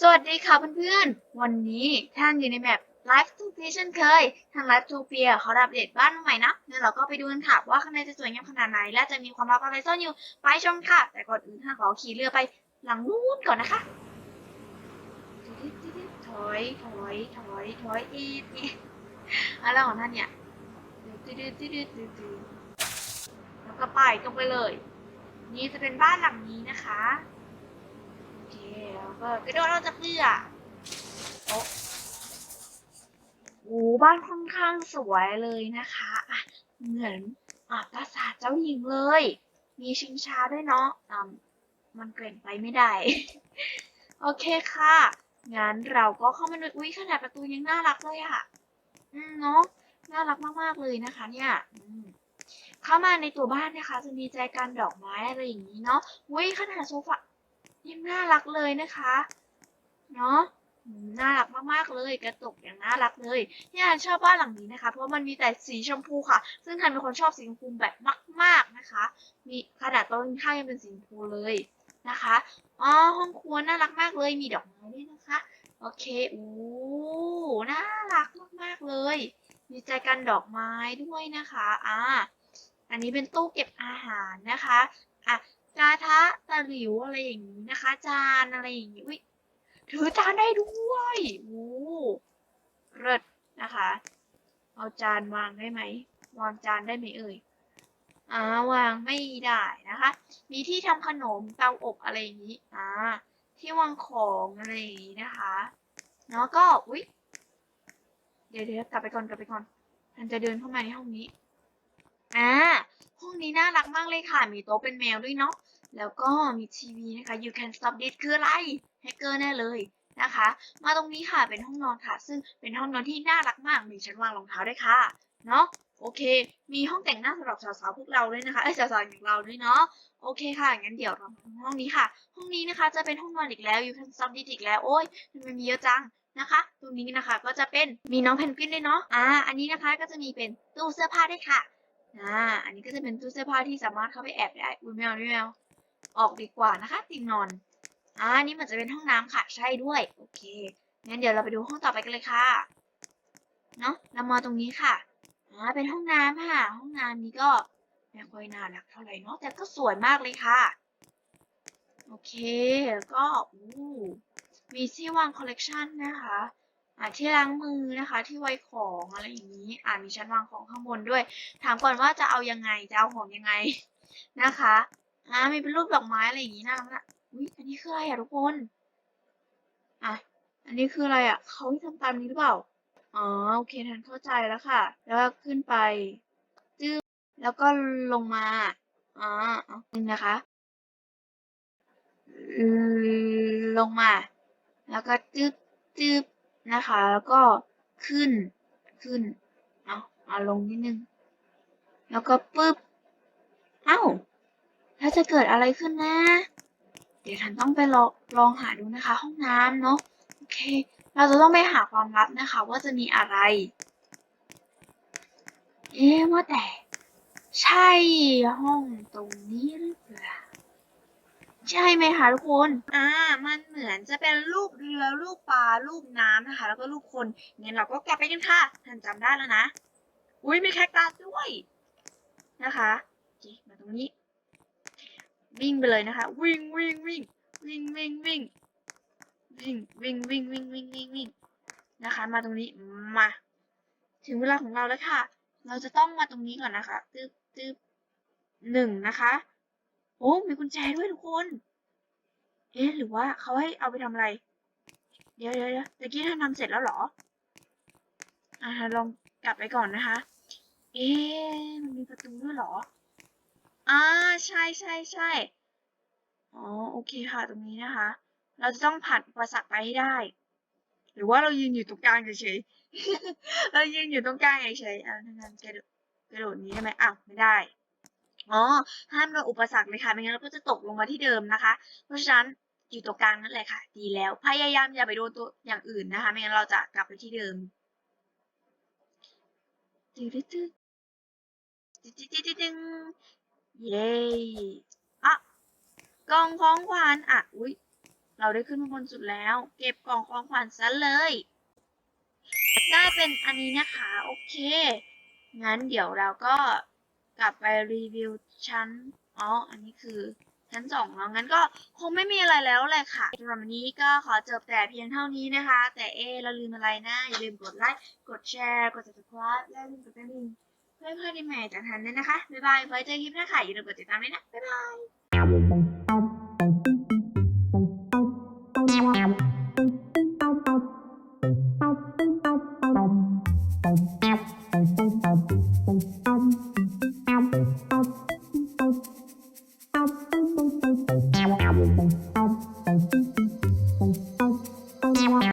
สวัสดีค่ะเพื่อนๆ วันนี้ท่านอยู่ในแมป Live to p เช่นเคย ทาง Live to p เขาอัปเดตบ้านใหม่นะงั้นเราก็ไปดูกันค่ะว่าข้างในจะสวยงามขนาดไหน และจะมีความลับอะไรซ่อนอยู่ ไปชมค่ะ แต่ก่อนอื่นท่านขอขี่เรือไปหลังนู้นก่อนนะคะ ถอย ถอย ถอย ถอยอีกนี่อะไรของท่านเนี่ยแล้วก็ไปตรงไปเลย นี่จะเป็นบ้านหลังนี้นะคะ เคแล้วก็กระโดดเราจะเพื่อโอ้โหบ้านค่อนข้างสวยเลยนะคะอะเหมือนอะปราสาทเจ้าหญิงเลย มีชิงช้าด้วยเนาะอ่ามันเกรงไปไม่ได้ โอเคค่ะงั้นเราก็เข้ามาดูอุ้ยขนาดประตูยังน่ารักเลยอะอืมเนาะน่ารักมากๆเลยนะคะ เนี่ยเข้ามาในตัวบ้านนะคะ จะมีใจกันดอกไม้อะไรอย่างนี้เนาะอุ้ยขนาดโซฟา ยังน่ารักเลยนะคะ เนาะน่ารักมากๆเลยกระตกอย่างน่ารักเลยที่อันชอบบ้านหลังนี้นะคะ เพราะมันมีแต่สีชมพูค่ะ ซึ่งทันเป็นคนชอบสีชมพูแบบมาก ๆนะคะ มีขนาดโต๊ะกินข้าวยังเป็นสีชมพูเลยนะคะอ๋อห้องครัวน่ารักมากเลยมีดอกไม้ด้วยนะคะโอเคโอ้น่ารักมากๆเลย มีใจกันดอกไม้ด้วยนะคะอ่าอันนี้เป็นตู้เก็บอาหารนะคะอะกระทะะหลิวอะไรอย่างนี้นะคะ จานอะไรอย่างนี้อุ้ยถือจานได้ด้วยโอ้เลิศนะคะ เอาจานวางได้ไหมวางจานได้ไหมเอ่ยอ่าวางไม่ได้นะคะ มีที่ทำขนมเตาอบอะไรอย่างนี้อ่าที่วางของอะไรอย่างนี้นะคะแล้วก็อุ้ยเดี๋ยวเดี๋ยวกลับไปก่อนกลับไปก่อนมันจะเดินเข้ามาในห้องนี้อ่าห้องนี้น่ารักมากเลยค่ะ มีโต๊ะเป็นแมวด้วยเนาะ แล้วก็มีทีวีนะคะ you can stop this คืออะไรแฮกเกอร์แน่เลยนะคะ มาตรงนี้ค่ะเป็นห้องนอนค่ะ ซึ่งเป็นห้องนอนที่น่ารักมากมีชั้นวางรองเท้าด้วยค่ะเนาะโอเค มีห้องแต่งหน้าสำหรับสาวๆพวกเราด้วยนะคะ เอ้ยสาวๆอย่างเราด้วยเนาะ โอเคค่ะ งั้นเดี๋ยวเราห้องนี้ค่ะ ห้องนี้นะคะจะเป็นห้องนอนอีกแล้ว you can stop this อีกแล้ว โอ้ยทำไมมีเยอะจังนะคะ ตรงนี้นะคะก็จะเป็นมีน้องเพนกวินด้วยเนาะ อ่า อันนี้นะคะก็จะมีเป็นตู้เสื้อผ้าด้วยค่ะ อ่า อันนี้ก็จะเป็นตู้เสื้อผ้าที่สามารถเข้าไปแอบได้อุ้ยแมวนี่แมว ออกดีกว่านะคะเตียงนอนอ่านี่มันจะเป็นห้องน้ำค่ะใช่ด้วย โอเคงั้นเดี๋ยวเราไปดูห้องต่อไปกันเลยค่ะเนาะเรามาตรงนี้ค่ะอ่าเป็นห้องน้ำค่ะ ห้องน้ำนี้ก็ไม่ค่อยน่ารักเท่าไหร่เนาะแต่ก็สวยมากเลยค่ะ โอเคก็อู้มีที่วางคอลเลกชันนะคะอ่าที่ล้างมือนะคะ ที่ไว้ของอะไรอย่างนี้ อ่ามีชั้นวางของข้างบนด้วย ถามก่อนว่าจะเอายังไงจะเอาของยังไงนะคะ อ่ามีเป็นรูปดอกไม้อะไรอย่างนี้น่ารักอะอุ้ยอันนี้คืออะไรอะทุกคน อะ อันนี้คืออะไรอะเขาทำตามนี้หรือเปล่า อ๋อโอเคทันเข้าใจแล้วค่ะ แล้วก็ขึ้นไปจื้อแล้วก็ลงมาอ๋อเอาหนึ่งนะคะ ลงมา แล้วก็จึ๊บจึ๊บนะคะ แล้วก็ขึ้นขึ้นเอาเอาลงนิดนึง แล้วก็ปึ๊บ เอ้า แล้วจะเกิดอะไรขึ้นนะ เดี๋ยวฉันต้องไปลองลองหาดูนะคะ ห้องน้ำเนาะโอเค เราจะต้องไปหาความลับนะคะ ว่าจะมีอะไร เอ๊ะว่าแต่ ใช่ห้องตรงนี้หรือเปล่าใช่ไหมคะทุกคน อ่า มันเหมือนจะเป็นรูปเรือ รูปปลา รูปน้ำนะคะ แล้วก็รูปคน งั้นเราก็กลับไปกันค่ะท่านจำได้แล้วนะ อุ้ยมีแคคตัสด้วย นะคะมาตรงนี้ วิ่งไปเลยนะคะ วิ่งวิ่งวิ่งวิ่งวิ่งวิ่งวิ่งวิ่งวิ่งวิ่งวิ่งวิ่งวิ่งนะคะ มาตรงนี้มา ถึงเวลาของเราแล้วค่ะ เราจะต้องมาตรงนี้ก่อนนะคะตึ๊บตึ๊บหนึ่งนะคะ โอ้ มีกุญแจด้วยทุกคน เอ๊ะหรือว่าเขาให้เอาไปทำอะไร เดี๋ยวเดี๋ยวเดี๋ยวตะกี้ท่านทำเสร็จแล้วเหรอ อ่าลองกลับไปก่อนนะคะ เอ๊ะมันมีประตูด้วยเหรอ อ่าใช่ใช่ใช่อ๋อโอเคค่ะตรงนี้นะคะ เราจะต้องผ่านอุปสรรคไปให้ได้ หรือว่าเรายืนอยู่ตรงกลางเฉยๆเรายืนอยู่ตรงกลางเฉยๆอ่าทางนั้นกระโดดกระโดดนี้ได้ไหมอ้าวไม่ได้อ๋อห้ามโดนอุปสรรคเลยค่ะไม่งั้นเราก็จะตกลงมาที่เดิมนะคะ เพราะฉะนั้นอยู่ตรงกลางนั่นแหละค่ะ ดีแล้วพยายามอย่าไปโดนตัวอย่างอื่นนะคะ ไม่งั้นเราจะกลับไปที่เดิมตึ๊ดตึ๊ดตึ๊ดตึ๊ดตึ๊ดตึ๊ดตึ๊ด เย้อะกล่องของขวัญอะอุ้ยเราได้ขึ้นมาบนสุดแล้ว เก็บกล่องของขวัญซะเลย ได้เป็นอันนี้นะคะ โอเค งั้นเดี๋ยวเราก็กลับไปรีวิวชั้น อ๋อ อันนี้คือชั้นสองแล้วงั้นก็คงไม่มีอะไรแล้วแหละค่ะสำหรับวันนี้ก็ขอจบแต่เพียงเท่านี้นะคะ แต่เอเราลืมอะไรนะ อย่าลืมกดไลค์ กดแชร์ กด subscribe และลืมกดกระดิ่ง พื่อเพื่อนที่ใหม่จะทันด้วยนะคะ บ๊ายบาย ไว้เจอคลิปหน้าค่ะอย่าลืมกดติดตามด้วยนะ บ๊ายบาย